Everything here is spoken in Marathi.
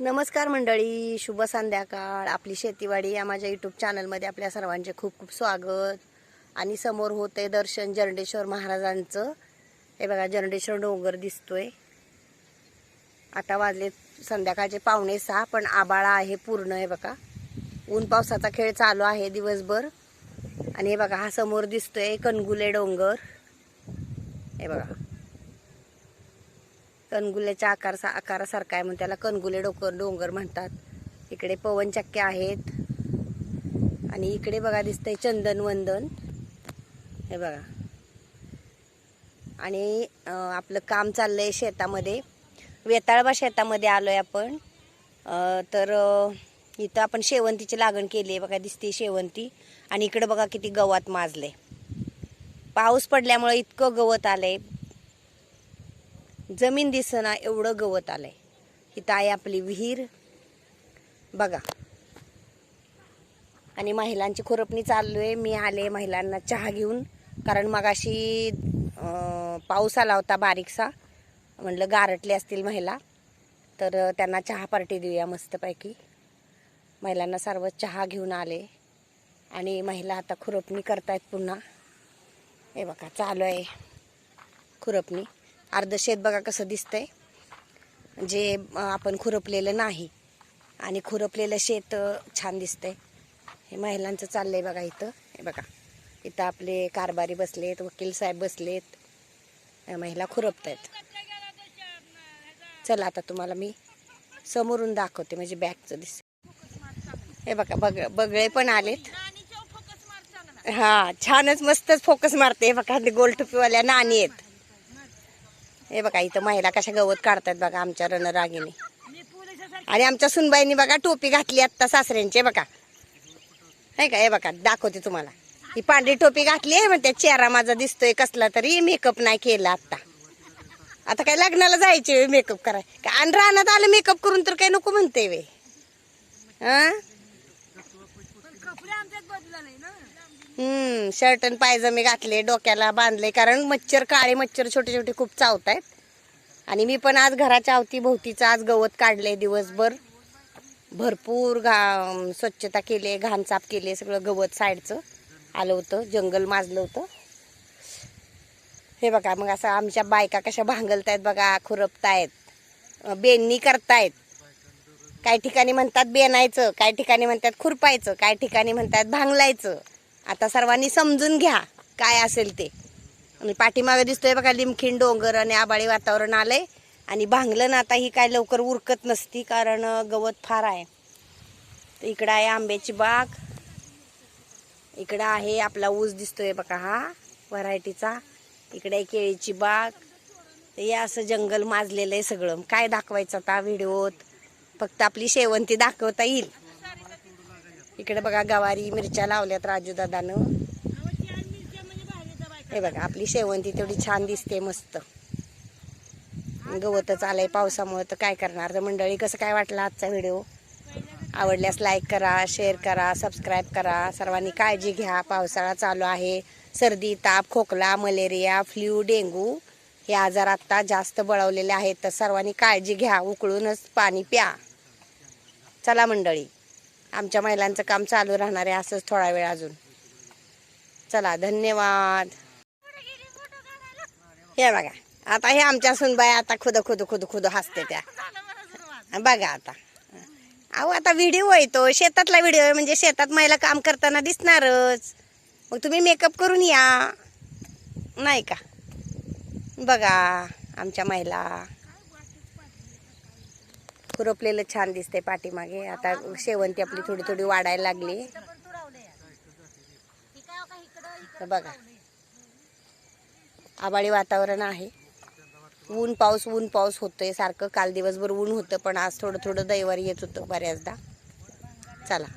नमस्कार मंडळी शुभ संध्याकाळ. आपली शेतीवाडी या माझ्या यूट्यूब चॅनलमध्ये आपल्या सर्वांचे खूप खूप स्वागत. आणि समोर होते दर्शन जरंडेश्वर महाराजांचं. हे बघा जरंडेश्वर डोंगर दिसतोय. आता वाजले संध्याकाळचे पावणे सहा पण आबाळा आहे पूर्ण हे बघा. ऊन पावसाचा खेळ चालू आहे दिवसभर. आणि हे बघा हा समोर दिसतोय कणगुले डोंगर. हे बघा. कणगुल्याच्या आकारसा आकारासारखा आहे म्हणून त्याला कणगुले डोकर डोंगर म्हणतात. इकडे पवनचक्के आहेत. आणि इकडे बघा दिसतंय चंदनवंदन हे बघा. आणि आपलं काम चाललंय शेतामध्ये. वेताळबा शेतामध्ये आलोय आपण. तर इथं आपण शेवंतीची लागण केली आहे. बघा दिसते शेवंती. आणि इकडे बघा किती गवत माजले पाऊस पडल्यामुळे इतकं गवत आलंय. जमीन दिसना एवढं गवत आलंय. इथं आहे आपली विहीर. बघा. आणि महिलांची खुरपणी चालू आहे मी आले महिलांना चहा घेऊन. कारण मगाशी पाऊस आला होता बारीकसा. म्हणलं गारटले असतील महिला. तर त्यांना चहा पार्टी देऊया मस्तपैकी. महिलांना सर्व चहा घेऊन आले. आणि महिला आता खुरपणी करतायत पुन्हा. हे बघा चालू आहे. खुरपणी. अर्ध शेत बघा कसं दिसतंय. जे आपण खुरपलेलं नाही आणि खुरपलेलं शेत छान दिसतंय. हे महिलांचं चाललंय बघा इथं. हे बघा. इथं आपले कारभारी बसलेत वकील साहेब बसलेत. महिला खुरपतायत. चला आता तुम्हाला मी समोरून दाखवते म्हणजे बॅगचं दिस. हे बघा बग बगळे पण आलेत. हा छानच मस्तच फोकस मारते. हे बघा गोल टोपीवाल्या नाणी आहेत. हे बघा इथं महिला कशा गवत काढतात बघा आमच्या रणरागिनी आणि आमच्या सुनबाईनी बघा टोपी घातली आत्ता सासऱ्यांची बघा. नाही का हे बघा दाखवते तुम्हाला. ही पांढरी टोपी घातली आहे त्या चेहरा माझा दिसतोय कसला तरी मेकअप नाही केला आता आता काय लग्नाला जायचे मेकअप कराय का आणि रानात आलं मेकअप करून तर काय नको म्हणते वे. हा? हम्म शर्ट आणि पायजमे घातले डोक्याला बांधले कारण मच्छर काळे मच्छर छोटे छोटे खूप चावत आहेत आणि मी पण आज घराच्या अवतीभोवतीचं आज गवत काढले दिवसभर. भरपूर घा स्वच्छता केली घाणचाप केले केली सगळं गवत साईडचं. आलं होतं जंगल माजलं होतं. हे बघा मग असं आमच्या बायका कशा भांगलतायत बघा खुरपतायत बेननी करतायत. काही ठिकाणी म्हणतात बेनायचं काही ठिकाणी म्हणतात खुरपायचं काही ठिकाणी म्हणतात भांगलायचं. आता सर्वांनी समजून घ्या काय असेल ते. आणि पाठीमागे दिसतोय बघा लिमखिंड डोंगर आणि आबाळी वातावरण आलंय. आणि भांगलं ना आता ही काय लवकर उरकत नसती कारण गवत फार आहे. तर इकडं आहे आंब्याची बाग. इकडं आहे आपला ऊस दिसतोय बघा हा व्हरायटीचा. इकडे आहे केळीची बाग. हे असं जंगल माजलेलं आहे सगळं. काय दाखवायचं आता व्हिडिओत? फक्त आपली शेवंती दाखवता येईल. इकडे बघा गवारी मिरच्या लावल्यात राजू दादानं हे बघा आपली शेवंती तेवढी छान दिसते मस्त. गवतच आलंय पावसामुळे तर काय करणार? तर मंडळी कसं काय वाटलं आजचा व्हिडिओ? आवडल्यास लाईक करा शेअर करा सबस्क्राईब करा. सर्वांनी काळजी घ्या. पावसाळा चालू आहे. सर्दी ताप खोकला मलेरिया फ्ल्यू डेंगू हे आजार आत्ता जास्त बळवलेले आहेत. तर सर्वांनी काळजी घ्या. उकळूनच पाणी प्या. चला मंडळी आमच्या महिलांचं काम चालू राहणार आहे असंच थोडा वेळ अजून. चला धन्यवाद. हे बघा आता हे आमच्या सुनबाई आता खुद खुद खुद खुद हसते त्या. बघा आता. अहो आता व्हिडिओ आहे तो शेतातला व्हिडिओ आहे म्हणजे शेतात महिला काम करताना दिसणारच. मग तुम्ही मेकअप करून या. नाही का? बघा आमच्या महिला. खुरपलेलं छान दिसते पाठीमागे. आता शेवंती आपली थोडी थोडी वाढायला लागली. बघा. आबाळी वातावरण आहे. ऊन पाऊस ऊन पाऊस होतोय. सारखं काल दिवसभर ऊन होतं पण आज थोडं थोडं दैवारी येत होतं बऱ्याचदा. चला.